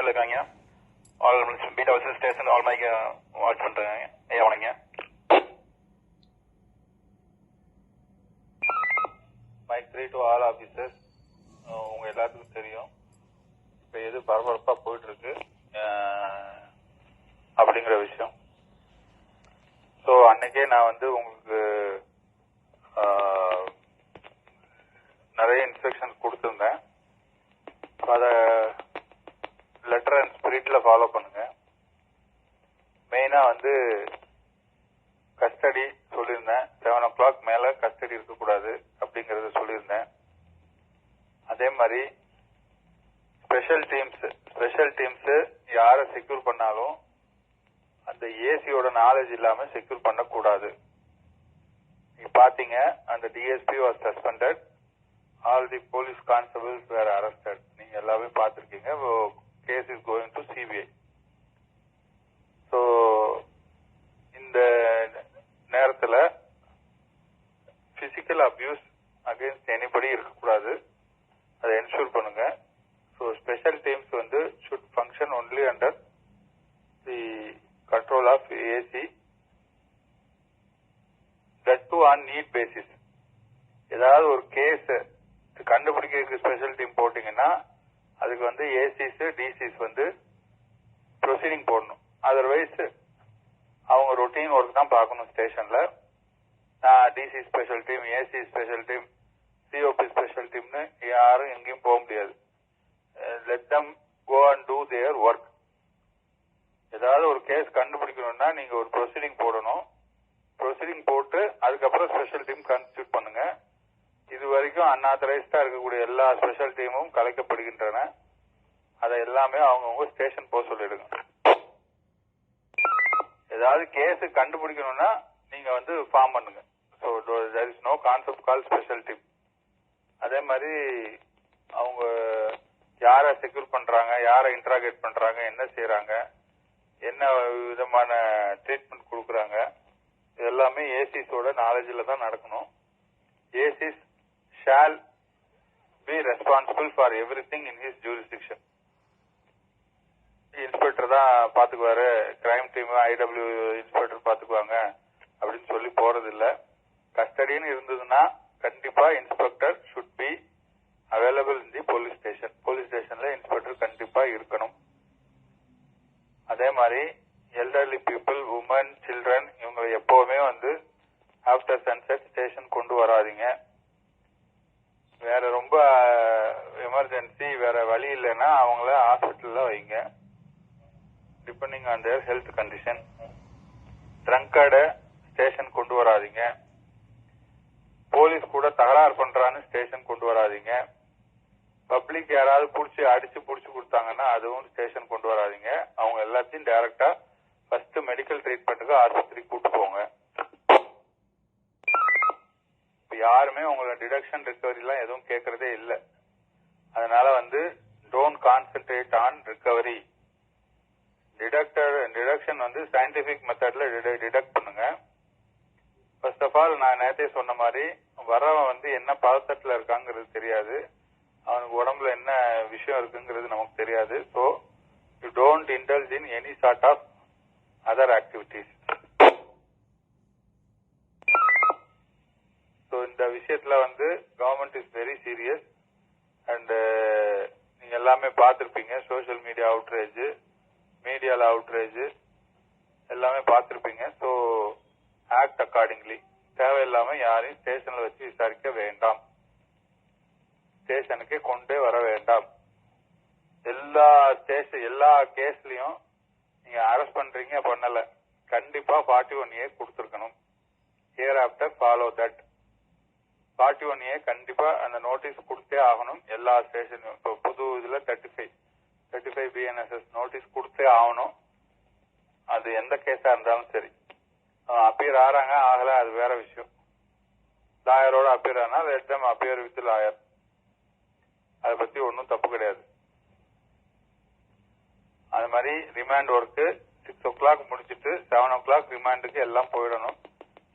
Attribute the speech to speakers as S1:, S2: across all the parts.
S1: இருக்காங்க. All beat house station all மைக்கு watch பண்ணுறாங்க ஐயா வணங்க mike three to all officers உங்கள் எல்லாத்துக்கும் தெரியும். இப்போ எது பரபரப்பாக போயிட்டுருக்கு. அப்படிங்கிற விஷயம். ஸோ அன்னைக்கே நான் வந்து உங்களுக்கு அஹ், நிறைய இன்ஸ்ட்ரக்ஷன்ஸ் கொடுத்துருந்தேன் அதை லெட்டர் அண்ட் ஸ்பிரிட்ல ஃபாலோ பண்ணுங்க மெயினா வந்து கஸ்டடி சொல்லியிருந்தேன் செவன் ஓ கிளாக் அப்படி இருக்கக்கூடாது அப்படிங்கறத சொல்லியிருந்தேன். அதே மாதிரி ஸ்பெஷல் டீம்ஸ் ஸ்பெஷல் டீம்ஸ் யாரை செக்யூர் பண்ணாலும் அந்த ஏசியோட நாலேஜ் இல்லாம செக்யூர் பண்ணக்கூடாது. நீங்க பாத்தீங்க அந்த DSP was suspended all the police constables were arrested நீங்க எல்லாமே பார்த்திருக்கீங்க case is going to CBI so இந்த நேரத்தில் பிசிக்கல் அபியூஸ் அகேன்ஸ்ட் எனிபடி இருக்கக்கூடாது. அதை என்ஷூர் பண்ணுங்க. ஸோ ஸ்பெஷல் டீம்ஸ் வந்து should function only under the control of AC that to on need basis ஏதாவது ஒரு கேஸ் கண்டுபிடிக்கிறதுக்கு ஸ்பெஷல் டீம் போட்டிங்கன்னா அதுக்கு வந்து ஏசிஸ் டிசிஸ் வந்து ப்ரொசீடிங் போடணும். அதர்வைஸ் அவங்க ரொட்டீன் ஒர்க் தான் பார்க்கணும் ஸ்டேஷன்ல DC special team AC special team COP special டீம்னு யாரும் எங்கேயும் போக முடியாது. Let them go and do their work ஏதாவது ஒரு கேஸ் கண்டுபிடிக்கணும்னா நீங்க ஒரு ப்ரொசீடிங் போடணும். ப்ரொசீடிங் போட்டு அதுக்கப்புறம் ஸ்பெஷல் டீம் கான்ஸ்டியூட் பண்ணுங்க. இது வரைக்கும் அன்ஆத்தரைஸ்டா இருக்கக்கூடிய எல்லா ஸ்பெஷல் டீமும் கலைக்கப்படுகின்றன. அதை எல்லாமே அவங்கவுங்க ஸ்டேஷன் போக சொல்லிடுங்க. ஏதாவது கேஸ் கண்டுபிடிக்கணும்னா நீங்க வந்து ஃபார்ம் பண்ணுங்க. So there is no concept call special team அதே மாதிரி அவங்க யாரை செக்யூர் பண்றாங்க யாரை இன்ட்ராகேட் பண்றாங்க என்ன செய்யறாங்க என்ன விதமான ட்ரீட்மெண்ட் கொடுக்குறாங்க இது எல்லாமே ஏசிஸோட நாலேஜில் தான் நடக்கணும். ACs shall be responsible for everything in his jurisdiction inspector தான் பாத்துக்குவாரு கிரைம் டீம் ஐடபிள்யூ இன்ஸ்பெக்டர் பாத்துக்குவாங்க அப்படின்னு சொல்லி போறது இல்ல கஸ்டடின்னு இருந்ததுன்னா கண்டிப்பா inspector should be available in the police station police ஸ்டேஷன்ல இன்ஸ்பெக்டர் கண்டிப்பா இருக்கணும். அதே மாதிரி எல்டர்லி பீப்புள் உமன் சில்ட்ரன் இவங்க எப்பவுமே வந்து ஆஃப்டர் சன்செட் ஸ்டேஷன் கொண்டு வராதீங்க. வேற ரொம்ப எமர்ஜென்சி வேற வழி இல்லைன்னா அவங்கள ஹாஸ்பிட்டல்ல வைங்க. Depending on their health condition ட்ரங்கடை station கொண்டு வராதீங்க. போலீஸ் கூட தகராறு பண்றான்னு ஸ்டேஷன் கொண்டு வராதீங்க. பப்ளிக் யாராவது புடிச்சு அடிச்சு புடிச்சு கொடுத்தாங்கன்னா அதுவும் ஸ்டேஷன் கொண்டு வராதீங்க. அவங்க எல்லாத்தையும் டைரக்டா ஃபர்ஸ்ட் மெடிக்கல் ட்ரீட்மெண்ட்டுக்கு ஆஸ்பத்திரிக்கு கூட்டு போங்க. யாருமே உங்களோட டிடக்ஷன் ரிகவரி எல்லாம் எதுவும் கேட்கறதே இல்லை. அதனால வந்து don't concentrate on recovery detector detection வந்து சயின்டிபிக் மெத்தட்ல டிடக்ட் பண்ணுங்க. ஃபர்ஸ்ட் ஆஃப் ஆல் நான் நேத்தே சொன்ன மாதிரி வரவன் வந்து என்ன பதத்தட்டுல இருக்காங்கிறது தெரியாது. அவனுக்கு உடம்புல என்ன விஷயம் இருக்குங்கிறது நமக்கு தெரியாது. So you don't indulge in any sort of other activities so இந்த விஷயத்துல வந்து government is very serious and நீங்க எல்லாமே பார்த்துருப்பீங்க. சோசியல் மீடியா அவுட்ரேஜ் மீடியால அவுட்ரேஜ் எல்லாமே பார்த்துருப்பீங்க. ஸோ ஆக்ட் அக்கார்டிங்லி தேவையில்லாம யாரையும் ஸ்டேஷன்ல வச்சு விசாரிக்க வேண்டாம். ஸ்டேஷனுக்கு கொண்டே வர வேண்டாம். எல்லா ஸ்டேஷன் எல்லா கேஸ்லயும் நீங்க அரெஸ்ட் பண்றீங்க பண்ணல. கண்டிப்பா ஃபார்ட்டி ஒன் ஏ கொடுத்துருக்கணும். Hereafter follow that forty one A கண்டிப்பா அந்த நோட்டீஸ் கொடுத்தே ஆகணும். எல்லா ஸ்டேஷனும் இப்போ புது இதுல thirty five thirty five BNSS notice கொடுத்தே ஆகணும். அது எந்த கேஸா இருந்தாலும் சரி. அப்பியர் ஆறாங்க ஆகல அது வேற விஷயம். லாயரோட அப்பியர் ஆனா let them appear with lawyer அதை பத்தி ஒன்றும் தப்பு கிடையாது. அது மாதிரி remand work six o'clock முடிச்சிட்டு செவன் ஓ கிளாக் ரிமாண்டுக்கு எல்லாம் போயிடணும்.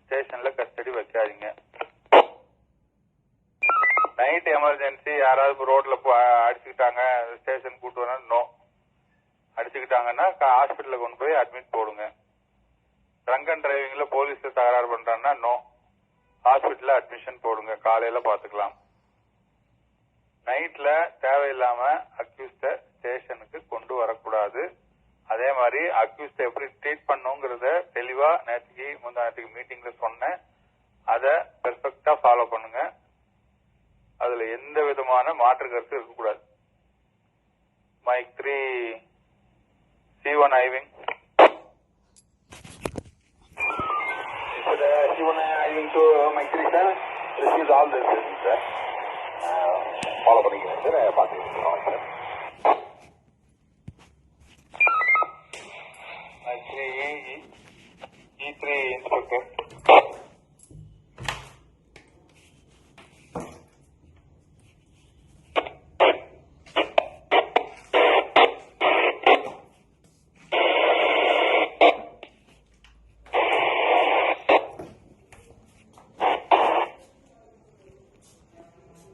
S1: ஸ்டேஷன்ல கஸ்டடி வைக்காதீங்க. நைட் எமர்ஜென்சி யாராவது ரோட்ல அடிச்சுக்கிட்டாங்க ஸ்டேஷன் கூட்டு வரணும் நோ அடிச்சுக்கிட்டாங்கன்னா ஹாஸ்பிட்டல்ல கொண்டு போய் அட்மிட் போடுங்க. ட்ரங்க் அண்ட் டிரைவிங்ல போலீஸ் தகராறு பண்றாங்கன்னா நோ ஹாஸ்பிட்டல்ல அட்மிஷன் போடுங்க. காலையில பாத்துக்கலாம் நைட்ல தேவையில்லாம அக்யூஸ்ட ஸ்டேஷனுக்கு கொண்டு வரக்கூடாது. அதே மாதிரி அக்யூஸ்ட எப்படி ட்ரீட் பண்ணுங்கிறத தெளிவா நேற்றுக்கு முந்தா நேற்றுக்கு மீட்டிங்ல சொன்னேன். அதை பெர்ஃபெக்டா ஃபாலோ பண்ணுங்க. அதுல எந்த விதமான மாற்று கருத்து இருக்கக்கூடாது. Mike three C one ஐவிங்
S2: So the C1 I-wing to Mike 3 sir receives all this sir. Uh, follow பண்ணிக்கிறேன் சார் பார்த்துக்கிறேன் sir
S1: mike three E three inspector